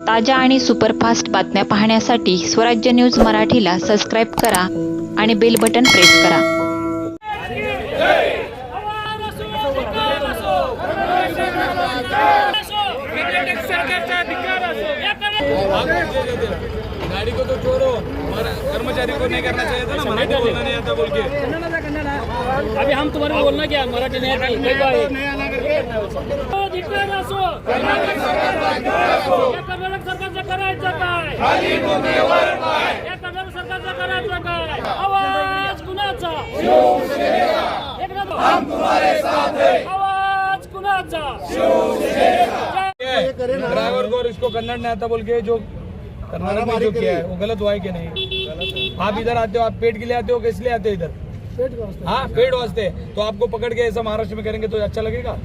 ताज्या आणि सुपरफास्ट बातम्या पाहण्यासाठी स्वराज्य न्यूज मराठीला सबस्क्राईब करा आणि बेल बटन प्रेस करा गाड़ी को तो छोड़ो और कर्मचारी को नहीं करना चाहिए था ना मराठी बोलना नहीं आता बोल के अभी हम तुम्हारे बोलना क्या मराठी नहीं आती कई बार धिक्कार असो. या कर्नाटक सरकारचं करायचं काय सरकारचं करायचं काय आवाज़ कुणाचा आवाज़ कुणाचा ड्राइवर को और इसको कन्नड़ नहीं आता बोल के जो कर्नाटक में जो किया है वो गलत हुआ है कि नहीं? आप इधर आते हो आप पेट के लिए आते हो किस लिए आते हो इधर? हाँ पेट वास्ते। तो आपको पकड़ के ऐसा महाराष्ट्र में करेंगे तो अच्छा लगेगा?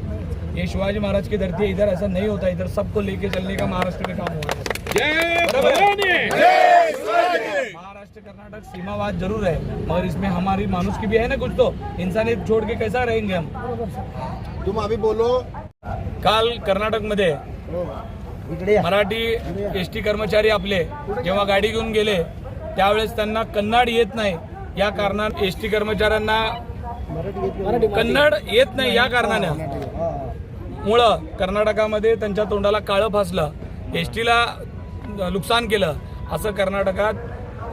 ये शिवाजी महाराज की धरती है इधर ऐसा नहीं होता इधर सबको लेके चलने का महाराष्ट्र में काम हुआ है। है? महाराष्ट्र कर्नाटक सीमावाद जरूर है मगर इसमें हमारी मानुस की भी है ना कुछ तो? इंसानियत छोड़ के कैसा रहेंगे हम? तुम अभी बोलो। काल कर्नाटकमध्ये मराठी एस टी कर्मचारी आपले जेव्हा गाडी घेऊन गेले त्यावेळेस त्यांना कन्नड येत नाही. या कारणात एस टी कर्मचाऱ्यांना कन्नड येत नाही या कारणाने. मुळं कर्नाटकामध्ये त्यांच्या तोंडाला काळं फासलं. एस टीला नुकसान केलं. असं कर्नाटकात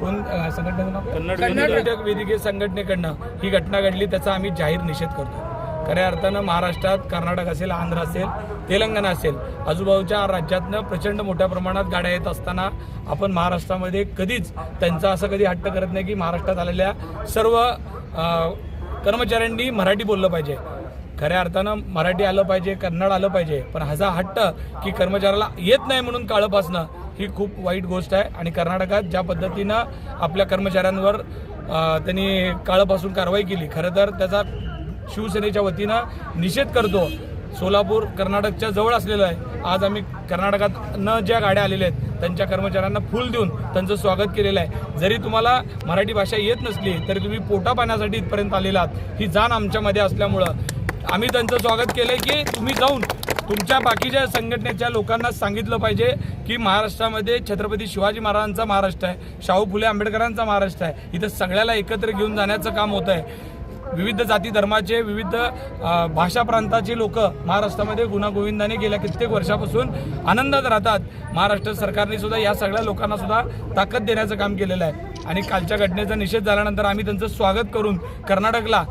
कोण? कर्नाटक वेदिके संघटनेकडनं ही घटना घडली त्याचा आम्ही जाहीर निषेध करतो. खऱ्या अर्थानं महाराष्ट्रात कर्नाटक असेल आंध्र असेल तेलंगणा असेल आजूबाजूच्या राज्यातनं प्रचंड मोठ्या प्रमाणात गाड्या येत असताना आपण महाराष्ट्रामध्ये कधीच त्यांचा असं कधी हट्ट करत नाही की महाराष्ट्रात आलेल्या सर्व कर्मचाऱ्यांनी मराठी बोललं पाहिजे. खऱ्या अर्थानं मराठी आलं पाहिजे कन्नड आलं पाहिजे पण हजा हट्ट की कर्मचाऱ्याला येत नाही म्हणून काळं पासणं ही खूप वाईट गोष्ट आहे. आणि कर्नाटकात ज्या पद्धतीनं आपल्या कर्मचाऱ्यांवर त्यांनी काळपासून कारवाई केली खरं तर त्याचा शिवसेनेच्या वतीनं निषेध करतो. सोलापूर कर्नाटकच्या जवळ असलेलं आहे. आज आम्ही कर्नाटकात न ज्या गाड्या आलेल्या आहेत त्यांच्या कर्मचाऱ्यांना फुल देऊन त्यांचं स्वागत केलेलं आहे. जरी तुम्हाला मराठी भाषा येत नसली तरी तुम्ही पोटा पाण्यासाठी इथपर्यंत आलेला आहात. ही जाण आमच्यामध्ये असल्यामुळं आम्ही त्यांचं स्वागत केलंय की तुम्ही जाऊन तुमच्या बाकीच्या संघटनेच्या लोकांना सांगितलं पाहिजे की महाराष्ट्रामध्ये छत्रपती शिवाजी महाराजांचा महाराष्ट्र आहे शाहू फुले आंबेडकरांचा महाराष्ट्र आहे. इथं सगळ्याला एकत्र घेऊन जाण्याचं काम होत आहे. विविध जाती धर्माचे विविध भाषा प्रांताचे लोक महाराष्ट्रामध्ये गुणागोविंदाने गेल्या कित्येक वर्षापासून आनंदात राहतात. महाराष्ट्र सरकारने सुद्धा या सगळ्या लोकांना सुद्धा ताकद देण्याचं काम केलेलं आहे. आणि कालच्या घटनेचा निषेध झाल्यानंतर आम्ही त्यांचं स्वागत करून कर्नाटकला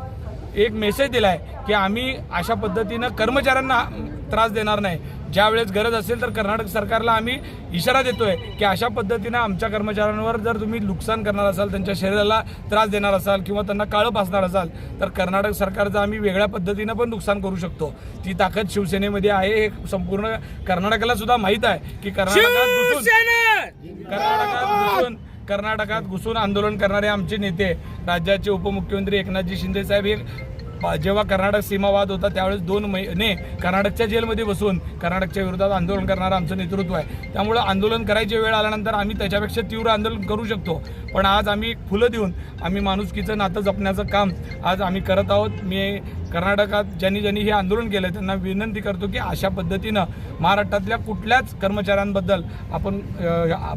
एक मेसेज दिलाय की आम्ही अशा पद्धतीनं कर्मचाऱ्यांना त्रास देणार नाही. ज्या वेळेस गरज असेल तर कर्नाटक सरकारला आम्ही इशारा देतोय की अशा पद्धतीनं आमच्या कर्मचाऱ्यांवर जर तुम्ही नुकसान करणार असाल त्यांच्या शरीराला त्रास देणार असाल किंवा त्यांना काळं पासणार असाल तर कर्नाटक सरकारचं आम्ही वेगळ्या पद्धतीनं पण नुकसान करू शकतो. ती ताकद शिवसेनेमध्ये आहे हे संपूर्ण कर्नाटकाला सुद्धा माहीत आहे की कर्नाटकात कर्नाटकात कर्नाटकात घुसून आंदोलन करणारे आमचे नेते राज्याचे उपमुख्यमंत्री एकनाथजी शिंदे साहेब हे जेव्हा कर्नाटक सीमावाद होता त्यावेळेस दोन महिने कर्नाटकच्या जेलमध्ये बसून कर्नाटकच्या विरोधात आंदोलन करणारं आमचं नेतृत्व आहे. त्यामुळं आंदोलन करायची वेळ आल्यानंतर आम्ही त्याच्यापेक्षा तीव्र आंदोलन करू शकतो. पण आज आम्ही फुलं देऊन आम्ही माणुसकीचं नातं जपण्याचं काम आज आम्ही करत आहोत. मी कर्नाटकात ज्यांनी ज्यांनी हे आंदोलन केलं त्यांना विनंती करतो की अशा पद्धतीनं महाराष्ट्रातल्या कुठल्याच कर्मचाऱ्यांबद्दल आपण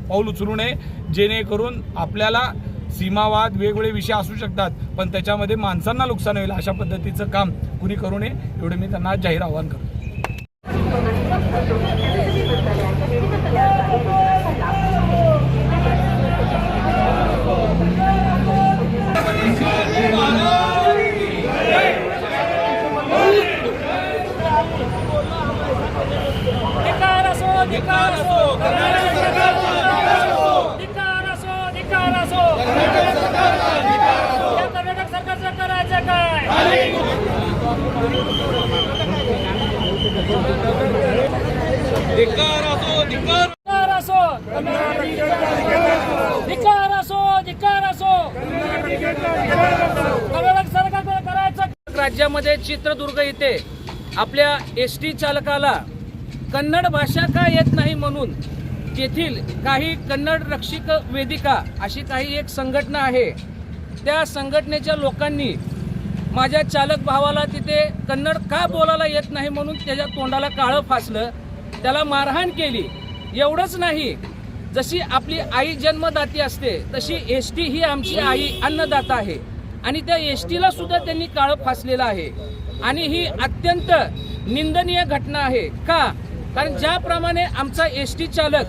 पाऊल उचलू नये. जेणेकरून आपल्याला सीमावाद वेगवेगळे विषय असू शकतात पण त्याच्यामध्ये माणसांना नुकसान होईल अशा पद्धतीचं काम कुणी करू नये एवढं मी त्यांना जाहीर आवाहन करतो धिक्कार असो धिक्कार असो धिक्कार असो धिक्कार असो या कर्नाटक सरकारचं करायचं धिक्कार असो धिक्कार. असो. धिक्कार असो कर्नाटक करायचं. राज्यामध्ये चित्रदुर्ग इथे आपल्या एस टी चालकाला कन्नड भाषा का येत नाही म्हणून तेथील काही कन्नड रक्षिक वेदिका अशी काही एक संघटना आहे. त्या संघटनेच्या लोकांनी माझ्या चालक भावाला तिथे कन्नड का बोलायला येत नाही म्हणून त्याच्या तोंडाला काळं फासलं. त्याला मारहाण केली. एवढंच नाही. जशी आपली आई जन्मदाती असते तशी एस टी ही आमची आई अन्नदाता आहे. आणि त्या एस टीला सुद्धा त्यांनी काळं फासलेलं आहे. आणि ही अत्यंत निंदनीय घटना आहे. का? कारण ज्याप्रमाणे आमचा एस टी चालक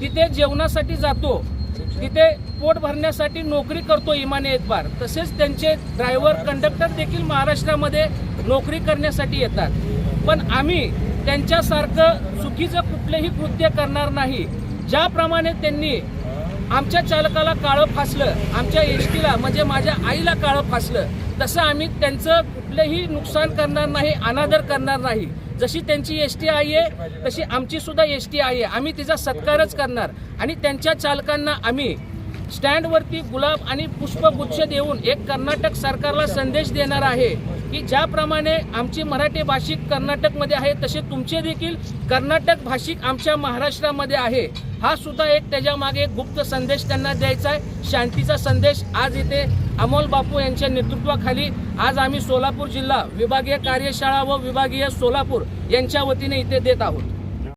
तिथे जेवणासाठी जातो तिथे पोट भरण्यासाठी नोकरी करतो इमाने एतबार तसेच त्यांचे ड्रायव्हर कंडक्टर देखील महाराष्ट्रामध्ये नोकरी करण्यासाठी येतात. पण आम्ही त्यांच्यासारखं चुकीचं कुठलंही कृत्य करणार नाही. ज्याप्रमाणे त्यांनी आमच्या चालकाला काळं फासलं आमच्या एस टीला म्हणजे माझ्या आईला काळं फासलं तसं आम्ही त्यांचं कुठलंही नुकसान करणार नाही अनादर करणार नाही. जशी त्यांची एस टी आई आहे तशी आमची सुद्धा एस टी आई आहे. आम्ही तिचा सत्कारच करणार. आणि त्यांच्या चालकांना आम्ही स्टँडवरती गुलाब आणि पुष्पगुच्छ देऊन एक कर्नाटक सरकारला संदेश देणार आहे की ज्याप्रमाणे आमची मराठी भाषिक कर्नाटकमध्ये आहे तसे तुमचे देखील कर्नाटक भाषिक आमच्या महाराष्ट्रामध्ये आहे. हा सुद्धा एक त्याच्यामागे गुप्त संदेश त्यांना द्यायचा आहे. शांतीचा संदेश आज इथे अमोल बापू यांच्या नेतृत्वाखाली आज आम्ही सोलापूर जिल्हा विभागीय कार्यशाळा व विभागीय सोलापूर यांच्या वतीने इथे देत आहोत.